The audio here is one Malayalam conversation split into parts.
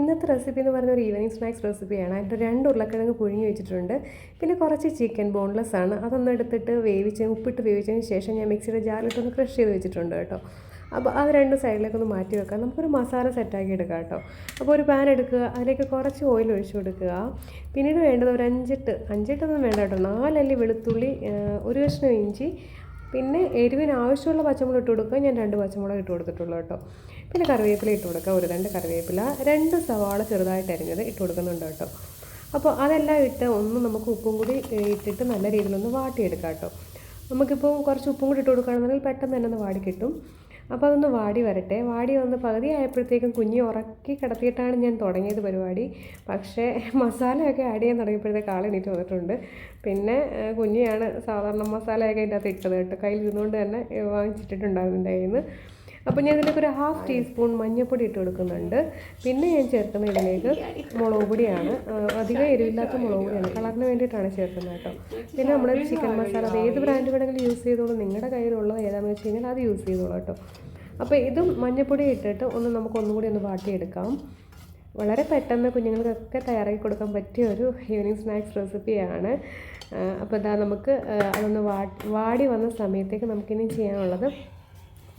ഇന്നത്തെ റെസിപ്പി എന്ന് പറഞ്ഞ ഒരു ഈവനിങ് സ്നാക്സ് റെസിപ്പിയാണ് അതിന്റെ രണ്ട് ഉരുളക്കിഴങ്ങ് പുഴുങ്ങി വെച്ചിട്ടുണ്ട്. പിന്നെ കുറച്ച് ചിക്കൻ ബോൺലെസ് ആണ്. അതൊന്ന് എടുത്തിട്ട് വേവിച്ച് ഉപ്പിട്ട് വേവിച്ചതിന് ശേഷം ഞാൻ മിക്സിയുടെ ജാറിലിട്ടൊന്ന് ക്രഷ് ചെയ്ത് വെച്ചിട്ടുണ്ട് കേട്ടോ. അപ്പോൾ അത് രണ്ട് സൈഡിലേക്കൊന്ന് മാറ്റി വെക്കാം. നമുക്കൊരു മസാല സെറ്റാക്കി എടുക്കാം കേട്ടോ. അപ്പോൾ ഒരു പാൻ എടുക്കുക. അതിലേക്ക് കുറച്ച് ഓയിൽ ഒഴിച്ചു കൊടുക്കുക. പിന്നീട് വേണ്ടത് ഒരു അഞ്ചെട്ട് അഞ്ചെട്ടൊന്നും വേണ്ട കേട്ടോ. നാലല്ലി വെളുത്തുള്ളി ഒരു കഷ്ണം ഇഞ്ചി പിന്നെ എരിവിന് ആവശ്യമുള്ള പച്ചമുളക് ഇട്ട് കൊടുക്കുക. ഞാൻ രണ്ട് പച്ചമുളക് ഇട്ട് കൊടുത്തിട്ടുള്ളൂ കേട്ടോ. പിന്നെ കറിവേപ്പില ഇട്ട് കൊടുക്കുക. ഒരു രണ്ട് കറിവേപ്പില രണ്ട് സവാള ചെറുതായിട്ട് അരിഞ്ഞത് ഇട്ട് കൊടുക്കുന്നുണ്ട് കേട്ടോ. അപ്പോൾ അതെല്ലാം ഇട്ട് ഒന്ന് നമുക്ക് ഉപ്പും കൂടി ഇട്ടിട്ട് നല്ല രീതിയിലൊന്ന് വാട്ടിയെടുക്കാം കേട്ടോ. നമുക്കിപ്പോൾ കുറച്ച് ഉപ്പും കൂടി ഇട്ട് കൊടുക്കുകയാണെന്നുണ്ടെങ്കിൽ പെട്ടെന്ന് തന്നെ ഒന്ന് വാടി കിട്ടും. അപ്പോൾ അതൊന്ന് വാടി വരട്ടെ. വാടി വന്ന് പകുതി ആയപ്പോഴത്തേക്കും കുഞ്ഞി ഉറക്കി കിടത്തിയിട്ടാണ് ഞാൻ തുടങ്ങിയത് പരിപാടി. പക്ഷേ മസാലയൊക്കെ ആഡ് ചെയ്യാൻ തുടങ്ങിയപ്പോഴത്തേക്ക് ആളെണീറ്റ് വന്നിട്ടുണ്ട്. പിന്നെ കുഞ്ഞിയാണ് സാധാരണ മസാലയൊക്കെ അതിന്റെ അകത്ത് ഇട്ടത് കേട്ടോ. കയ്യിൽ ഇരുന്നുകൊണ്ട് തന്നെ വാങ്ങിച്ചിട്ടിട്ടുണ്ടായിരുന്നു അപ്പോൾ ഞാൻ ഇതിലേക്ക് ഒരു ഹാഫ് ടീസ്പൂൺ മഞ്ഞൾപ്പൊടി ഇട്ട് കൊടുക്കുന്നുണ്ട്. പിന്നെ ഞാൻ ചേർക്കുന്ന ഇതിലേക്ക് മുളക് പൊടിയാണ്. അധികം എരിവില്ലാത്ത മുളക് പൊടിയാണ്. കളറിന് വേണ്ടിയിട്ടാണ് ചേർക്കുന്നത് കേട്ടോ. പിന്നെ നമ്മുടെ ചിക്കൻ മസാല അത് ഏത് ബ്രാൻഡ് വേണമെങ്കിലും യൂസ് ചെയ്തോളൂ. നിങ്ങളുടെ കയ്യിലുള്ളത് ഏതാണെന്ന് വെച്ച് കഴിഞ്ഞാൽ അത് യൂസ് ചെയ്തോളൂ കേട്ടോ. അപ്പോൾ ഇതും മഞ്ഞൾപ്പൊടി ഇട്ടിട്ട് ഒന്ന് നമുക്ക് ഒന്നുകൂടി ഒന്ന് വാട്ടിയെടുക്കാം. വളരെ പെട്ടെന്ന് കുഞ്ഞുങ്ങൾക്കൊക്കെ തയ്യാറാക്കി കൊടുക്കാൻ പറ്റിയ ഒരു ഈവനിങ് സ്നാക്സ് റെസിപ്പിയാണ് അപ്പോൾ ഇതാ നമുക്ക് അതൊന്ന് വാടി വന്ന സമയത്തേക്ക് നമുക്കിനി ചെയ്യാനുള്ളത്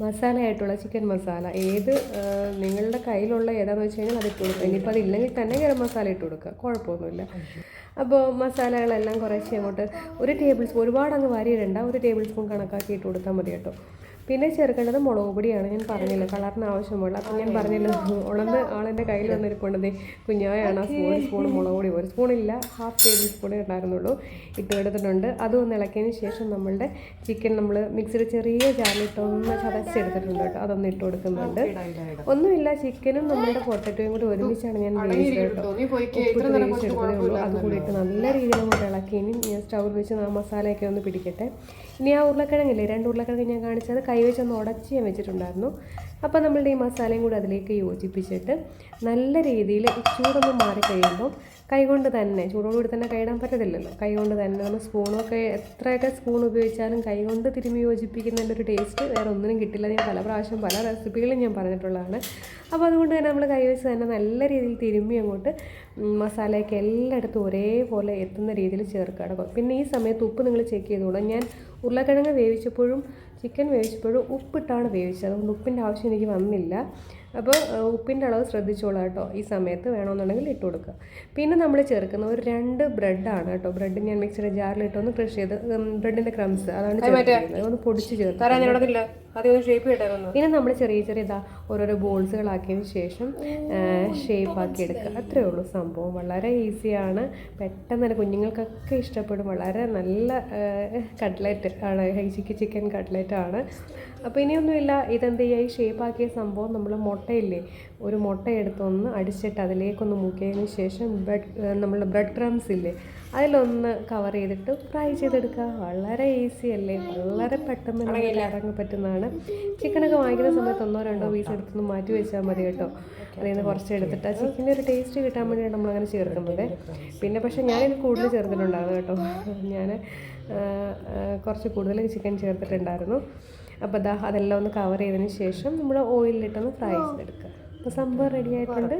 മസാല ആയിട്ടുള്ള ചിക്കൻ മസാല ഏത് നിങ്ങളുടെ കയ്യിലുള്ള ഏതാണെന്ന് വെച്ച് കഴിഞ്ഞാൽ അത് ഇട്ട് കൊടുക്കുക ഇനിയിപ്പോൾ അതില്ലെങ്കിൽ തന്നെ ഗരം മസാല ഇട്ട് കൊടുക്കുക. കുഴപ്പമൊന്നുമില്ല. അപ്പോൾ മസാലകളെല്ലാം കുറേശ്ശെ അങ്ങോട്ട് ഒരു ടേബിൾ സ്പൂൺ ഒരുപാട് അങ്ങ് വാരിയിടണ്ട. ഒരു ടേബിൾ സ്പൂൺ കണക്കാക്കി ഇട്ട് കൊടുത്താൽ മതി കേട്ടോ. പിന്നെ ചേർക്കേണ്ടത് മുളക് പൊടിയാണ്. ഞാൻ പറഞ്ഞില്ല കളറിന് ആവശ്യമുള്ള. അപ്പം ഞാൻ പറഞ്ഞില്ല ഉളന്ന് ആളെന്റെ കയ്യിൽ വന്നിരിപ്പുണ്ടത് കുഞ്ഞായാണ് ആ സ്പൂൺ സ്പൂൺ മുളക് പൊടി. ഒരു സ്പൂണില്ല ഹാഫ് ടേബിൾ സ്പൂണേ ഉണ്ടായിരുന്നുള്ളൂ. ഇട്ട് എടുത്തിട്ടുണ്ട്. അതും ഒന്ന് ഇളക്കിയതിന് ശേഷം നമ്മളുടെ ചിക്കൻ നമ്മൾ മിക്സിയുടെ ചെറിയ ചാലിട്ടൊന്ന് ചതച്ചെടുത്തിട്ടുണ്ട് കേട്ടോ. അതൊന്ന് ഇട്ട് കൊടുക്കുന്നുണ്ട്. ഒന്നുമില്ല ചിക്കനും നമ്മളുടെ പൊട്ടറ്റോയും കൂടി ഒരുമിച്ചാണ് ഞാൻ വേവിച്ചത് കേട്ടോ. ഉപ്പിട്ട് വേവിച്ചെടുത്തതേ ഉള്ളൂ. അത് കൂടി ഇട്ട് നല്ല രീതിയിൽ അങ്ങോട്ട് ഇളക്കി. ഇനി ഞാൻ സ്റ്റൗവിൽ വെച്ച് ആ മസാലയൊക്കെ ഒന്ന് പിടിക്കട്ടെ. ഇനി ആ ഉരുളക്കിഴങ്ങില്ലേ രണ്ട് ഉരുളക്കിഴങ്ങ് ഞാൻ കാണിച്ചത്. കൈ വെച്ച് ഒന്ന് ഉടച്ച് ഞാൻ വെച്ചിട്ടുണ്ടായിരുന്നു. അപ്പോൾ നമ്മളുടെ ഈ മസാലയും കൂടി അതിലേക്ക് യോജിപ്പിച്ചിട്ട് നല്ല രീതിയിൽ ചൂടൊന്ന് മാറി കഴിയുമ്പോൾ കൈകൊണ്ട് തന്നെ ചൂടോടുകൂടി തന്നെ കൈയിടാൻ പറ്റത്തില്ലല്ലോ. കൈകൊണ്ട് തന്നെ നമ്മൾ സ്പൂണൊക്കെ എത്രയൊക്കെ സ്പൂൺ ഉപയോഗിച്ചാലും കൈകൊണ്ട് തിരുമ്മി യോജിപ്പിക്കുന്നതിന്റെ ഒരു ടേസ്റ്റ് വേറെ ഒന്നിനും കിട്ടില്ല. ഞാൻ പല പ്രാവശ്യം പല റെസിപ്പികളും ഞാൻ പറഞ്ഞിട്ടുള്ളതാണ്. അപ്പോൾ അതുകൊണ്ട് തന്നെ നമ്മൾ കൈവച്ച് തന്നെ നല്ല രീതിയിൽ തിരുമ്മി അങ്ങോട്ട് മസാലയൊക്കെ എല്ലായിടത്തും ഒരേപോലെ എത്തുന്ന രീതിയിൽ ചേർക്കുക. പിന്നെ ഈ സമയത്ത് ഉപ്പ് നിങ്ങൾ ചെക്ക് ചെയ്തോളാം. ഞാൻ ഉരുളക്കിഴങ്ങ് വേവിച്ചപ്പോഴും ചിക്കൻ വേവിച്ചപ്പോഴും ഉപ്പിട്ടാണ് വേവിച്ചത്. അതുകൊണ്ട് ഉപ്പിന്റെ ആവശ്യം എനിക്ക് വന്നില്ല. അപ്പോൾ ഉപ്പിന്റെ അളവ് ശ്രദ്ധിച്ചോളാം കേട്ടോ. ഈ സമയത്ത് വേണമെന്നുണ്ടെങ്കിൽ ഇട്ട് കൊടുക്കുക. പിന്നെ നമ്മൾ ചേർക്കുന്ന ഒരു രണ്ട് ബ്രെഡാണ് കേട്ടോ. ബ്രെഡ് ഞാൻ മിക്സിയുടെ ജാറിൽ ഒന്ന് ക്രഷ് ചെയ്ത് ബ്രെഡിന്റെ ക്രംസ് അതാണ് ചേർക്കുന്നത് ഒന്ന് പൊടിച്ച് ചേർത്ത് പിന്നെ നമ്മൾ ചെറിയ ചെറിയ ഇതാ ഓരോരോ ബോൾസുകളാക്കിയതിന് ശേഷം ഷേപ്പ് ആക്കി എടുക്കുക. അത്രേ ഉള്ളൂ സംഭവം. വളരെ ഈസിയാണ് പെട്ടെന്ന് തന്നെ കുഞ്ഞുങ്ങൾക്കൊക്കെ ഇഷ്ടപ്പെടും. വളരെ നല്ല കട്ട്ലറ്റ് ആണ്. ചിക്കൻ ചിക്കൻ കട്ട്ലറ്റ് ആണ്. അപ്പോൾ ഇനിയൊന്നുമില്ല. ഇതെന്ത് ചെയ്യുക ഈ ഷേപ്പ് ആക്കിയ സംഭവം നമ്മൾ മുട്ടയില്ലേ? ഒരു മുട്ട എടുത്തൊന്ന് അടിച്ചിട്ട് അതിലേക്കൊന്ന് മുക്കിയതിന് ശേഷം ബ്രെഡ് നമ്മളുടെ ബ്രെഡ് ക്രംസ് ഇല്ലേ? അതിലൊന്ന് കവർ ചെയ്തിട്ട് ഫ്രൈ ചെയ്തെടുക്കുക. വളരെ ഈസി അല്ലേ? വളരെ പെട്ടെന്ന് നമുക്ക് ഇറങ്ങി പറ്റുന്നതാണ്. ചിക്കനൊക്കെ വാങ്ങിക്കുന്ന സമയത്ത് ഒന്നോ രണ്ടോ പീസ് എടുത്തൊന്ന് മാറ്റി വെച്ചാൽ മതി കേട്ടോ. അതിൽ നിന്ന് കുറച്ച് എടുത്തിട്ട് ആ ചിക്കന്റെ ഒരു ടേസ്റ്റ് കിട്ടാൻ വേണ്ടിയാണ് നമ്മളങ്ങനെ ചേർക്കുന്നത്. പിന്നെ പക്ഷേ ഞാനിത് കൂടുതൽ ചേർത്തിട്ടുണ്ടായിരുന്നു കേട്ടോ. ഞാൻ കുറച്ച് കൂടുതൽ ചിക്കൻ ചേർത്തിട്ടുണ്ടായിരുന്നു. അപ്പോൾ ദാ അതെല്ലാം ഒന്ന് കവർ ചെയ്തതിന് ശേഷം നമ്മൾ ഓയിലിട്ടൊന്ന് ഫ്രൈ ചെയ്തെടുക്കുക. അപ്പോൾ സംഭവം റെഡി ആയിട്ടുണ്ട്.